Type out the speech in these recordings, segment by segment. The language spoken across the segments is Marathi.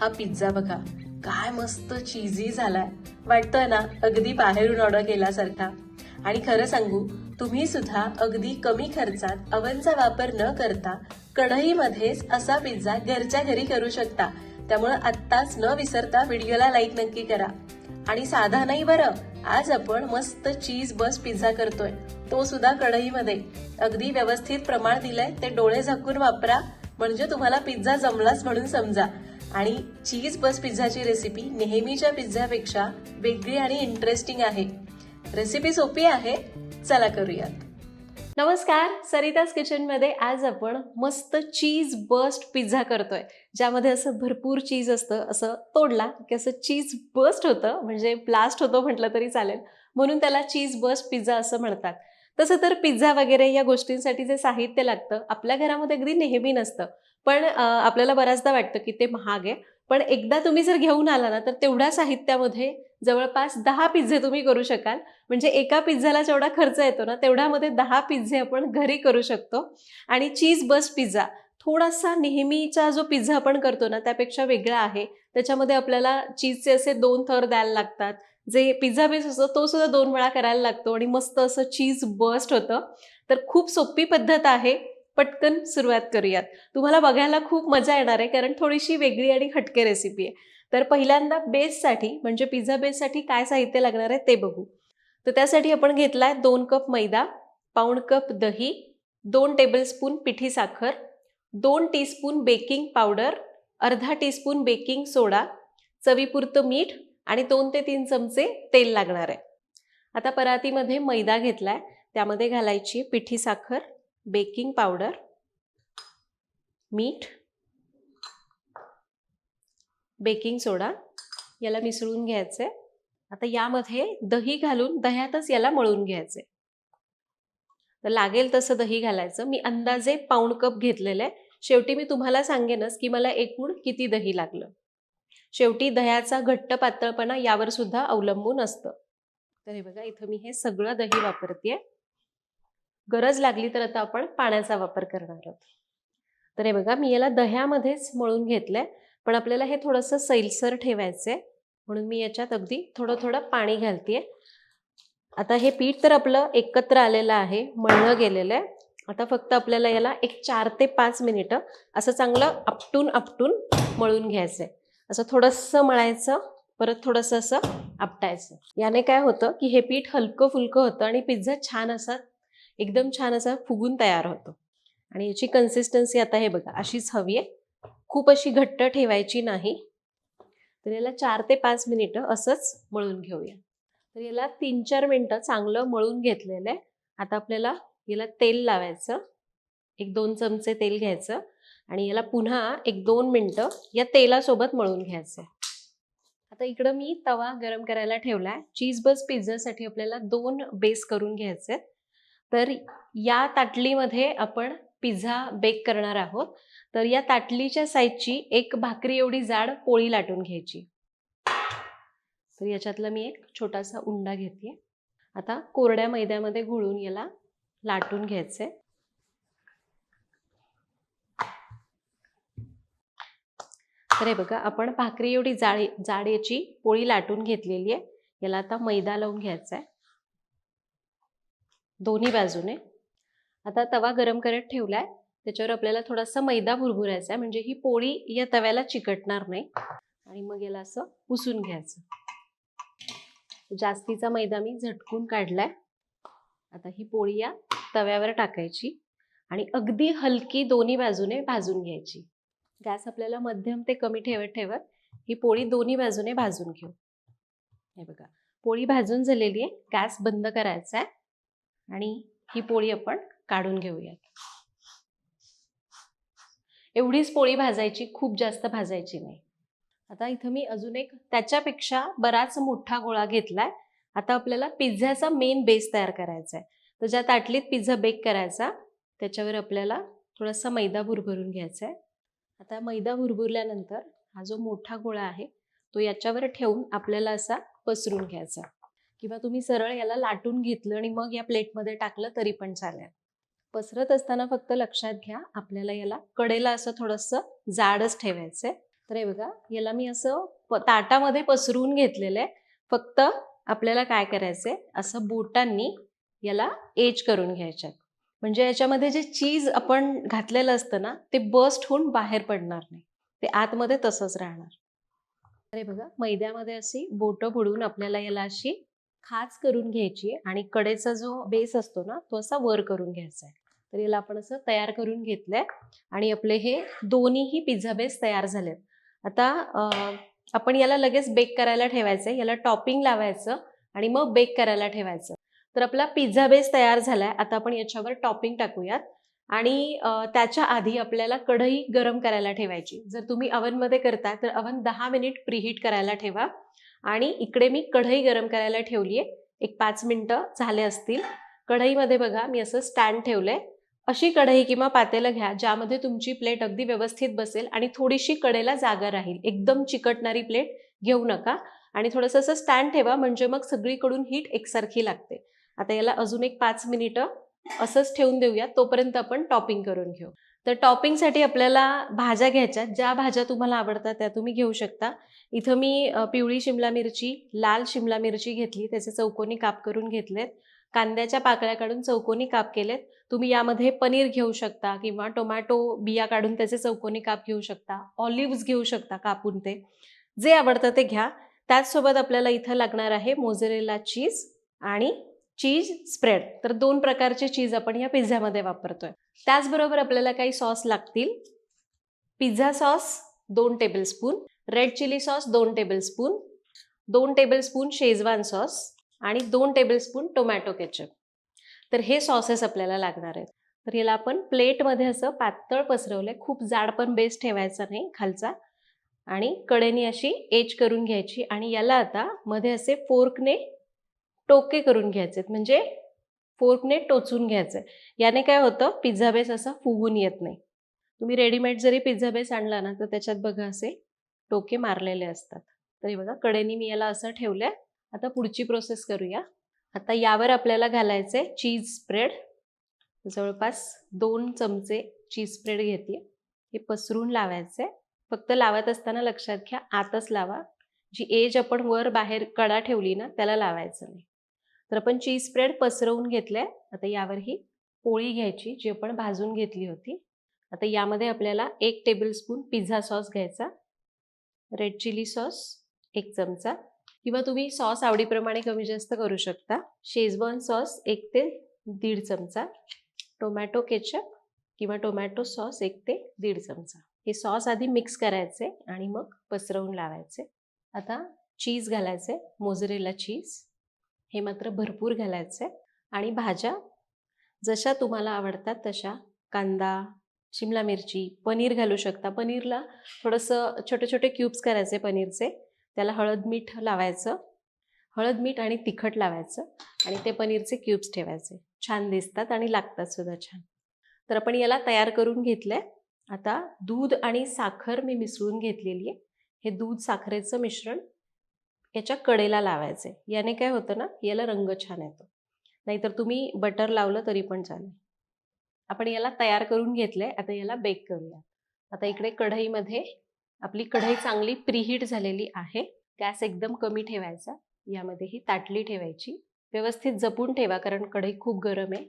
हा पिझ्झा बघा. काय मस्त चीजी झालाय. वाटतं ना अगदी बाहेरून ऑर्डर केल्यासारखा. आणि खरं सांगू तुम्ही सुद्धा अगदी कमी खर्चात अवनचा वापर न करता कढईमध्येच असा पिझ्झा घरच्या घरी करू शकता. त्यामुळं आत्ताच न विसरता व्हिडिओला लाईक नक्की करा. आणि साधा नाही बरं आज आपण मस्त चीज बस पिझ्झा करतोय. तो सुद्धा कढईमध्ये. अगदी व्यवस्थित प्रमाण दिलंय ते डोळे झाकून वापरा. म्हणजे तुम्हाला पिझ्झा जमलाच म्हणून समजा. आणि चीज बस पिझ्झाची रेसिपी नेहमीच्या पिझ्झापेक्षा वेगळी आणि इंटरेस्टिंग आहे. रेसिपी सोपी आहे चला करूयात. नमस्कार सरिताज किचनमध्ये आज आपण मस्त चीज बस्ट पिझ्झा करतोय. ज्यामध्ये असं भरपूर चीज असतं असं तोडला की असं चीज बस्ट होतं म्हणजे ब्लास्ट होतो म्हटलं तरी चालेल. म्हणून त्याला चीज बस्ट पिझ्झा असं म्हणतात. तसं तर पिझ्झा वगैरे या गोष्टींसाठी जे साहित्य लागतं आपल्या घरामध्ये अगदी नेहमी नसतं. पण आपल्याला बऱ्याचदा वाटतं की ते महाग आहे. पण एकदा तुम्ही जर घेऊन आला ना तर तेवढ्या साहित्यामध्ये जवळपास दहा पिझ्झे तुम्ही करू शकाल. म्हणजे एका पिझ्झाला जेवढा खर्च येतो ना तेवढ्यामध्ये दहा पिझ्झे आपण घरी करू शकतो. आणि चीज बस पिझ्झा थोडासा नेहमीचा जो पिझ्झा आपण करतो ना त्यापेक्षा वेगळा आहे. त्याच्यामध्ये आपल्याला चीजचे असे दोन थर द्यायला लागतात. जे पिझ्झा बेस असतो तो सुद्धा दोन वेळा करायला लागतो आणि मस्त असं चीज बस्ट होतं. तर खूप सोपी पद्धत आहे. पटकन सुरुवात करूयात. तुम्हाला बघायला खूप मजा येणार आहे कारण थोडीशी वेगळी आणि हटके रेसिपी आहे. तर पहिल्यांदा बेससाठी म्हणजे पिझ्झा बेससाठी काय साहित्य लागणार आहे ते बघू. तर त्यासाठी आपण घेतलाय दोन कप मैदा पाऊण कप दही दोन टेबलस्पून पिठी साखर दोन टीस्पून बेकिंग पावडर अर्धा टीस्पून बेकिंग सोडा चवीपुरतं मीठ आणि दोन ते तीन चमचे तेल लागणार आहे. आता परातीमध्ये मैदा घेतलाय. त्यामध्ये घालायची पिठी साखर बेकिंग पावडर मीठ बेकिंग सोडा. याला मिसळून घ्यायचे आता यामध्ये दही घालून दह्यातच याला मळून घ्यायचे तर लागेल तसं दही घालायचं. मी अंदाजे पाऊण कप घेतलेलं आहे. शेवटी मी तुम्हाला सांगेनच की मला एकूण किती दही लागलं. शेवटी दह्याचा घट्ट पातळपणा यावर सुद्धा अवलंबून असतं. तर हे बघा इथं मी हे सगळं दही वापरते गरज लागली तर आता आपण पाण्याचा वापर करणार आहोत. तर हे बघा मी याला दह्यामध्येच मळून घेतलंय पण आपल्याला हे थोडंसं सैलसर ठेवायचंय म्हणून मी याच्यात अगदी थोडं थोडं पाणी घालतेय. आता हे पीठ तर आपलं एकत्र आलेलं आहे मळलं गेलेलं आहे. आता फक्त आपल्याला याला एक चार ते पाच मिनिटं असं चांगलं आपटून आपटून मळून घ्यायचंय. असं थोडंसं मळायचं परत थोडंसं असं आपटायचं. याने काय होतं की हे पीठ हलकं फुलकं होतं आणि पिझ्झा छान असा एकदम छान असा फुगून तयार होतो. आणि याची कन्सिस्टन्सी आता हे बघा अशीच हवी आहे. खूप अशी घट्ट ठेवायची नाही. तर याला चार ते पाच मिनिटं असंच मळून घेऊया. तर याला तीन चार मिनटं चांगलं मळून घेतलेलं आहे. आता आपल्याला याला तेल लावायचं. एक दोन चमचे तेल घ्यायचं. आणि याला पुन्हा एक दोन मिनटं या तेलासोबत मळून घ्यायचं. आता इकडं मी तवा गरम करायला ठेवलाय. चीज बस पिझ्झासाठी आपल्याला दोन बेस करून घ्यायचे. तर या ताटलीमध्ये आपण पिझ्झा बेक करणार आहोत. तर या ताटलीच्या साईजची एक भाकरी एवढी जाड पोळी लाटून घ्यायची. तर याच्यातला मी एक छोटासा उंडा घेते. आता कोरड्या मैद्यामध्ये घोळून याला लाटून घ्यायचंय तर हे बघा आपण भाकरी एवढी जाळी जाड पोळी लाटून घेतलेली आहे. याला आता मैदा लावून घ्यायचा आहे दोन्ही बाजूने. आता तवा गरम करत ठेवलाय. त्याच्यावर आपल्याला थोडासा मैदा भुरभुरायचा आहे म्हणजे ही पोळी या तव्याला चिकटणार नाही. आणि मग याला असं पुसून घ्यायचं. जास्तीचा मैदा मी झटकून काढलाय. आता ही पोळी या तव्यावर टाकायची. आणि अगदी हलकी दोन्ही बाजूने भाजून घ्यायची. गॅस आपल्याला मध्यम ते कमी ठेवत ठेवत ही पोळी दोन्ही बाजूने भाजून घेऊ. हे बघा पोळी भाजून झालेली आहे गॅस बंद करायचा आहे आणि ही पोळी आपण काढून घेऊयात. एवढीच पोळी भाजायची खूप जास्त भाजायची नाही. आता इथं मी अजून एक त्याच्यापेक्षा बराच मोठा गोळा घेतलाय. आता आपल्याला पिझ्झाचा मेन बेस तयार करायचा आहे. तर ज्या ताटलीत पिझ्झा बेक करायचा त्याच्यावर आपल्याला थोडासा मैदा भुरभरून घ्यायचा आहे. आता मैदा भुरभुरल्यानंतर हा जो मोठा गोळा आहे तो याच्यावर ठेवून आपल्याला असा पसरून घ्यायचा. किंवा तुम्ही सरळ याला लाटून घेतलं आणि मग या प्लेटमध्ये टाकलं तरी पण चालेल. पसरत असताना फक्त लक्षात घ्या आपल्याला याला कडेला असं थोडंसं जाडच ठेवायचंय. तर हे बघा याला मी असं ताटामध्ये पसरून घेतलेलं आहे. फक्त आपल्याला काय करायचंय असं बोटांनी याला एज करून घ्यायच्यात. म्हणजे याच्यामध्ये जे चीज आपण घातलेलं असतं ना ते बस्ट होऊन बाहेर पडणार नाही. ते आतमध्ये तसंच राहणार. अरे बघा मैद्यामध्ये अशी बोटं बुडवून आपल्याला याला अशी खाच करून घ्यायची आणि कडेचा जो बेस असतो ना तो असा वर करून घ्यायचा आहे. तर याला आपण असं तयार करून घेतलंय आणि आपले हे दोन्हीही पिझ्झा बेस तयार झालेत. आता आपण याला लगेच बेक करायला ठेवायचं याला टॉपिंग लावायचं आणि मग बेक करायला ठेवायचं. तर आपला पिझ्झा बेस तयार झालाय. आता आपण याच्यावर टॉपिंग टाकूयात. आणि त्याच्या आधी आपल्याला कढई गरम करायला ठेवायची. जर तुम्ही अवनमध्ये करताय तर अवन दहा मिनिट प्रीहीट करायला ठेवा. आणि इकडे मी कढई गरम करायला ठेवली आहे एक पाच मिनटं झाले असतील. कढईमध्ये बघा मी असं स्टँड ठेवलंय. अशी कढई किंवा पातेलं घ्या ज्यामध्ये तुमची प्लेट अगदी व्यवस्थित बसेल आणि थोडीशी कडेला जागा राहील. एकदम चिकटणारी प्लेट घेऊ नका. आणि थोडंसं असं स्टँड ठेवा म्हणजे मग सगळीकडून हीट एकसारखी लागते. आता याला अजून एक पाच मिनिटं असंच ठेवून देऊया तोपर्यंत आपण टॉपिंग करून घेऊ. तर टॉपिंगसाठी आपल्याला भाज्या घ्यायच्या ज्या भाज्या तुम्हाला आवडतात त्या तुम्ही घेऊ शकता. इथं मी पिवळी शिमला मिरची लाल शिमला मिरची घेतली त्याचे चौकोनी काप करून घेतलेत. कांद्याच्या पाकळ्या काढून चौकोनी काप केलेत. तुम्ही यामध्ये पनीर घेऊ शकता किंवा टोमॅटो बिया काढून त्याचे चौकोनी काप घेऊ शकता. ऑलिव्ह घेऊ शकता कापून ते. जे आवडतं ते घ्या. त्याचसोबत आपल्याला इथं लागणार आहे मोझरेला चीज आणि चीज स्प्रेड. तर दोन प्रकारचे चीज आपण या पिझ्झ्यामध्ये वापरतोय. त्याचबरोबर आपल्याला काही सॉस लागतील. पिझ्झा सॉस दोन टेबलस्पून. रेड चिली सॉस दोन टेबलस्पून. दोन टेबलस्पून शेजवान सॉस आणि दोन टेबलस्पून टोमॅटो केचप. तर हे सॉसेस आपल्याला लागणार आहेत. तर याला आपण प्लेटमध्ये असं पातळ पसरवलंय. खूप जाड पण बेस ठेवायचा नाही खालचा. आणि कडेने अशी एज करून घ्यायची आणि याला आता मध्ये असे फोर्कने टोके करून घ्यायचे म्हणजे फोर्कने टोचून घ्यायचे याने काय होतं? पिझ्झा बेस असा फुगून येत नाही. तुम्ही रेडीमेड जरी पिझ्झा बेस आणला ना तर त्याच्यात बघा असे टोके मारलेले असतात. तरी बघा कडेने मी याला असं ठेवलंय. आता पुढची प्रोसेस करूया. आता यावर आपल्याला घालायचे चीज स्प्रेड जवळपास दोन चमचे चीज स्प्रेड घेते हे पसरून लावायचे. फक्त लावत असताना लक्षात घ्या आतच लावा. जी एज आपण वर बाहेर कडा ठेवली ना त्याला लावायचं नाही. तर आपण चीज स्प्रेड पसरवून घेतलंय. आता यावर ही पोळी घ्यायची जी आपण भाजून घेतली होती. आता यामध्ये आपल्याला एक टेबलस्पून पिझ्झा सॉस घ्यायचा. रेड चिली सॉस एक चमचा. किंवा तुम्ही सॉस आवडीप्रमाणे कमी जास्त करू शकता. शेजवान सॉस एक ते दीड चमचा. टोमॅटो केचप किंवा टोमॅटो सॉस एक ते दीड चमचा. हे सॉस आधी मिक्स करायचे आणि मग पसरवून लावायचे. आता चीज घालायचे मोजरेला चीज हे मात्र भरपूर घालायचं. आहे आणि भाज्या जशा तुम्हाला आवडतात तशा. कांदा शिमला मिरची पनीर घालू शकता. पनीरला थोडंसं छोटे छोटे क्यूब्स करायचे पनीरचे. त्याला हळद मीठ लावायचं. हळद मीठ आणि तिखट लावायचं. आणि ते पनीरचे क्यूब्स ठेवायचे. छान दिसतात आणि लागतात सुद्धा छान. तर आपण याला तयार करून घेतलंय. आता दूध आणि साखर मी मिसळून घेतलेली आहे. हे दूध साखरेचं मिश्रण याच्या कडेला लावायचे. याने काय होतं ना याला रंग छान येतो. नाहीतर तुम्ही बटर लावलं तरी पण चालेल. आपण याला तयार करून घेतलंय आता याला बेक करूया. आता इकडे कढईमध्ये आपली कढई चांगली प्रीहीट झालेली आहे. गॅस एकदम कमी ठेवायचा. यामध्ये ही ताटली ठेवायची. व्यवस्थित जपून ठेवा कारण कढई खूप गरम आहे.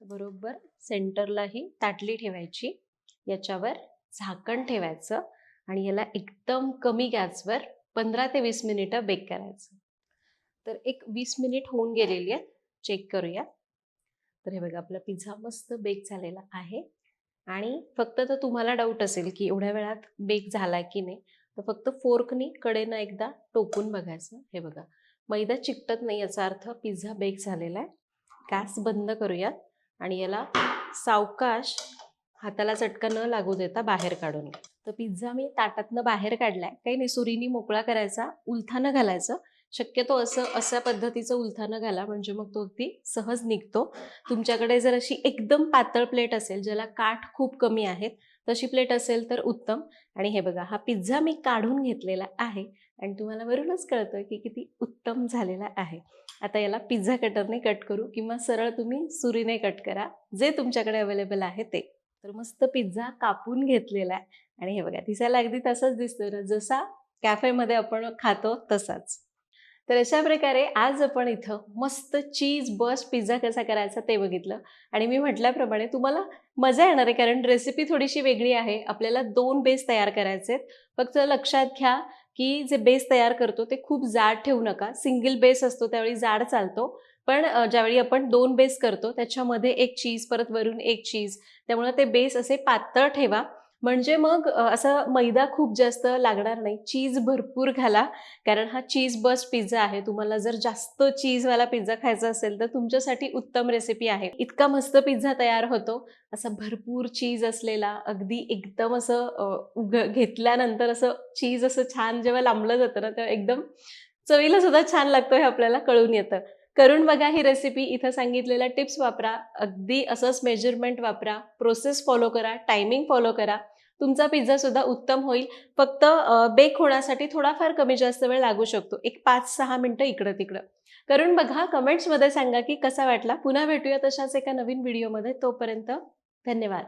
बरोबर सेंटरला ही ताटली ठेवायची. याच्यावर झाकण ठेवायचं. आणि याला एकदम कमी गॅसवर पंधरा ते वीस मिनिटं बेक करायचं. तर एक वीस मिनिट होऊन गेलेली आहेत. चेक करूया. तर हे बघा आपला पिझ्झा मस्त बेक झालेला आहे. आणि फक्त तर तुम्हाला डाऊट असेल की एवढ्या वेळात बेक झाला की नाही. तर फक्त फोर्कनी कडेनं एकदा टोकून बघायचं. हे बघा मैदा चिकटत नाही याचा अर्थ पिझ्झा बेक झालेला आहे. गॅस बंद करूयात आणि याला सावकाश हाताला चटका न लागू देता बाहेर काढून घ्या. तर पिझ्झा मी ताटातनं बाहेर काढलाय. काही नाही सुरीनी मोकळा करायचा उलथानं घालायचं. शक्यतो असं अशा पद्धतीचं उलथानं घाला म्हणजे मग तो अगदी सहज निघतो. तुमच्याकडे जर अशी एकदम पातळ प्लेट असेल ज्याला काठ खूप कमी आहेत तशी प्लेट असेल तर उत्तम. आणि हे बघा हा पिझ्झा मी काढून घेतलेला आहे आणि तुम्हाला वरूनच कळतं की किती उत्तम झालेला आहे. आता याला पिझ्झा कटरने कट करू किंवा सरळ तुम्ही सुरीने कट करा जे तुमच्याकडे अवेलेबल आहे ते. तर मस्त पिझ्झा कापून घेतलेला आहे. आणि हे बघा दिसायला अगदी तसाच दिसतो ना जसा कॅफेमध्ये आपण खातो तसाच. तर अशा प्रकारे आज आपण इथं मस्त चीज बस पिझ्झा कसा करायचा ते बघितलं. आणि मी म्हटल्याप्रमाणे तुम्हाला मजा येणार आहे कारण रेसिपी थोडीशी वेगळी आहे. आपल्याला दोन बेस तयार करायचे आहेत फक्त लक्षात घ्या की जे बेस तयार करतो ते खूप जाड ठेवू नका. सिंगल बेस असतो त्यावेळी जाड चालतो. पण ज्यावेळी आपण दोन बेस करतो त्याच्यामध्ये एक चीज परत वरून एक चीज त्यामुळे ते बेस असे पातळ ठेवा. म्हणजे मग असं मैदा खूप जास्त लागणार नाही. चीज भरपूर घाला. कारण हा चीज बस्ट पिझ्झा आहे. तुम्हाला जर जास्त चीजवाला पिझ्झा खायचा असेल तर तुमच्यासाठी उत्तम रेसिपी आहे. इतका मस्त पिझ्झा तयार होतो. असा भरपूर चीज असलेला अगदी एकदम असं उघ घेतल्यानंतर असं चीज असं छान जेव्हा लांबलं जातं ना तेव्हा एकदम चवीला सुद्धा छान लागतो हे आपल्याला कळून येतं. करून बघा ही रेसिपी इथं सांगितलेल्या टिप्स वापरा. अगदी असंच मेजरमेंट वापरा. प्रोसेस फॉलो करा. टायमिंग फॉलो करा. तुमचा पिझ्झा सुद्धा उत्तम होईल. फक्त बेक होण्यासाठी थोडाफार कमी जास्त वेळ लागू शकतो. एक पाच सहा मिनटं इकडं तिकडं करून बघा. कमेंट्समध्ये सांगा की कसा वाटला. पुन्हा भेटूया तशाच एका नवीन व्हिडिओमध्ये तोपर्यंत धन्यवाद.